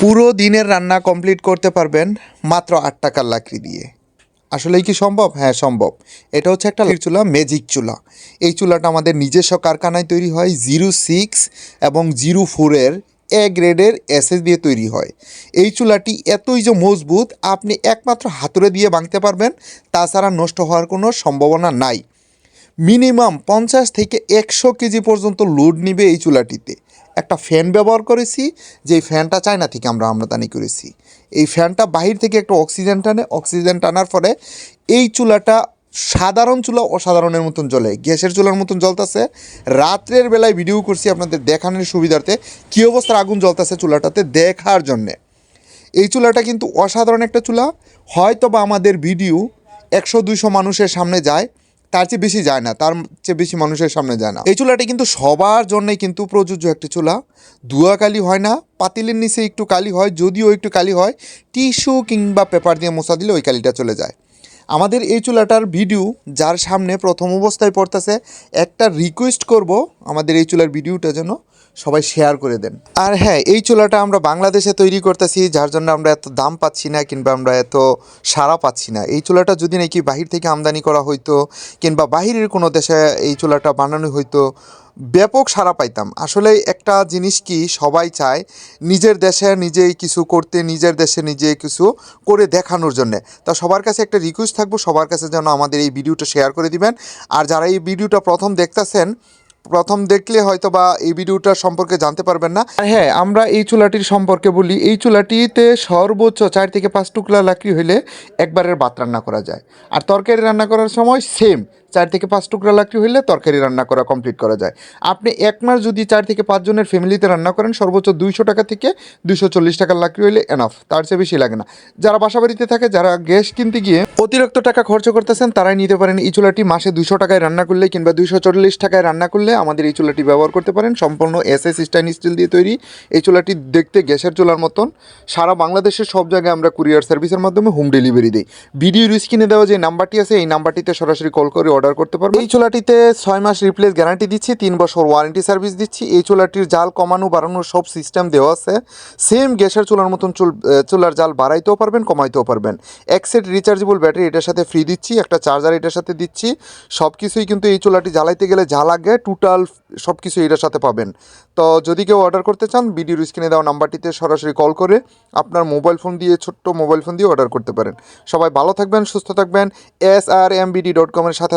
পুরো দিনের রান্না কমপ্লিট করতে পারবেন মাত্র আট টাকার লাকড়ি দিয়ে। আসলেই কি সম্ভব? হ্যাঁ সম্ভব। এটা হচ্ছে একটা চুলা ম্যাজিক চুলা। এই চুলাটা আমাদের নিজস্ব কারখানায় তৈরি হয় জিরো সিক্স এবং জিরো ফোরের এ গ্রেডের এসএস দিয়ে তৈরি হয়। এই চুলাটি এতই যে মজবুত, আপনি একমাত্র হাতুড়ে দিয়ে ভাঙতে পারবেন, তাছাড়া নষ্ট হওয়ার কোনো সম্ভাবনা নাই। মিনিমাম পঞ্চাশ থেকে একশো কেজি পর্যন্ত লোড নিবে এই চুলাটিতে। একটা ফ্যান ব্যবহার করেছি, যেই ফ্যানটা চায়না থেকে আমরা আমদানি করেছি। এই ফ্যানটা বাহির থেকে একটা অক্সিজেন টানে অক্সিজেন টানার ফলে এই চুলাটা সাধারণ চুলা অসাধারণের মতন জ্বলে, গ্যাসের চুলার মতন জ্বলতেছে। রাত্রের বেলায় ভিডিও করছি আপনাদের দেখানোর সুবিধার্থে, কী অবস্থার আগুন জ্বলতেছে চুলাটাতে দেখার জন্যে। এই চুলাটা কিন্তু অসাধারণ একটা চুলা হয়তো বা আমাদের ভিডিও একশো দুইশো মানুষের সামনে যায় তার চেয়ে বেশি যায় না, তার চেয়ে বেশি মানুষের সামনে যায় না। এই চুলাটি কিন্তু সবার জন্যই কিন্তু প্রযোজ্য একটি চুলা। দুয়া কালি হয় না, পাতিলের নিচে একটু কালি হয়, যদিও একটু কালি হয়, টিস্যু কিংবা পেপার দিয়ে মোছা দিলে ওই কালিটা চলে যায়। আমাদের এই চুলাটার ভিডিও যার সামনে প্রথম অবস্থায় পড়তেছে, একটা রিকোয়েস্ট করব আমাদের এই চুলার ভিডিওটা যেন সবাই শেয়ার করে দেন। আর হ্যাঁ এই চুলাটা আমরা বাংলাদেশে তৈরি করতেছি, যার জন্য আমরা এত দাম পাচ্ছি না কিংবা আমরা এত সাড়া পাচ্ছি না। এই চুলাটা যদি নাকি বাহির থেকে আমদানি করা হইতো কিংবা বাহিরের কোনো দেশে এই চুলাটা বানানো হইতো ব্যাপক সাড়া পাইতাম। আসলে একটা জিনিস কি, সবাই চায় নিজের দেশে নিজেই কিছু করতে, নিজের দেশে নিজে কিছু করে দেখানোর জন্য। তা সবার কাছে একটা রিকোয়েস্ট থাকব, সবার কাছে যেন আমাদের এই ভিডিওটা শেয়ার করে দিবেন। আর যারা এই ভিডিওটা প্রথম দেখতেছেন, প্রথম দেখলে হয়তো বা এই ভিডিওটার সম্পর্কে জানতে পারবেন না। আর হ্যাঁ আমরা এই চুলাটির সম্পর্কে বলি, এই চুলাটিতে সর্বোচ্চ চার থেকে পাঁচ টুকরা লাকড়ি হইলে একবারের ভাত রান্না করা যায়। আর তরকারি রান্না করার সময় সেম চার থেকে পাঁচ টুকরা লাকড়ি হইলে তরকারি রান্না করা কমপ্লিট করা যায়। আপনি এক মাস যদি চার থেকে পাঁচজনের ফ্যামিলিতে রান্না করেন, সর্বোচ্চ দুইশো টাকা থেকে দুইশো চল্লিশ টাকার লাকড়ি হইলে এনাফ তার চেয়ে বেশি লাগে না। যারা বাসা বাড়িতে থাকে, যারা গ্যাস কিনতে গিয়ে অতিরিক্ত টাকা খরচ করতেছেন, তারাই নিতে পারেন এই চুলাটি মাসে দুশো টাকায় রান্না করলে কিংবা দুইশো চল্লিশ টাকায় রান্না করলে আমাদের এই চুলাটি ব্যবহার করতে পারেন। সম্পূর্ণ এস এস স্টাইন স্টিল দিয়ে তৈরি। এই চুলাটি দেখতে গ্যাসের চুলার মতন। সারা বাংলাদেশের সব জায়গায় আমরা কুরিয়ার সার্ভিসের মাধ্যমে হোম ডেলিভারি দিই। ভিডিওর স্ক্রিনে দেওয়া যে নাম্বারটি আছে, এই নাম্বারটিতে সরাসরি কল করে অর্ডার করতে পারবেন এই চোলাটিতে ছয় মাস রিপ্লেস গ্যারান্টি দিচ্ছি, তিন বছর ওয়ারেন্টি সার্ভিস দিচ্ছি। এই চোলাটির জাল কমানো, বাড়ানোর সব সিস্টেম দেওয়া আছে। সেম গ্যাসের চুলার মতন চুল চুলার জাল বাড়াইতেও পারবেন, কমাইতেও পারবেন। এক সেট রিচার্জেবল ব্যাটারি এটার সাথে ফ্রি দিচ্ছি, একটা চার্জার এটার সাথে দিচ্ছি। সব কিছুই কিন্তু এই চোলাটি জ্বালাইতে গেলে যা লাগে টোটাল সব কিছু এটার সাথে পাবেন। তো যদি কেউ অর্ডার করতে চান, ভিডিওর স্ক্রিনে দেওয়া নাম্বারটিতে সরাসরি কল করে আপনার মোবাইল ফোন দিয়ে, ছোট্ট মোবাইল ফোন দিয়ে অর্ডার করতে পারেন। সবাই ভালো থাকবেন, সুস্থ থাকবেন। S R M BD dot কমের সাথে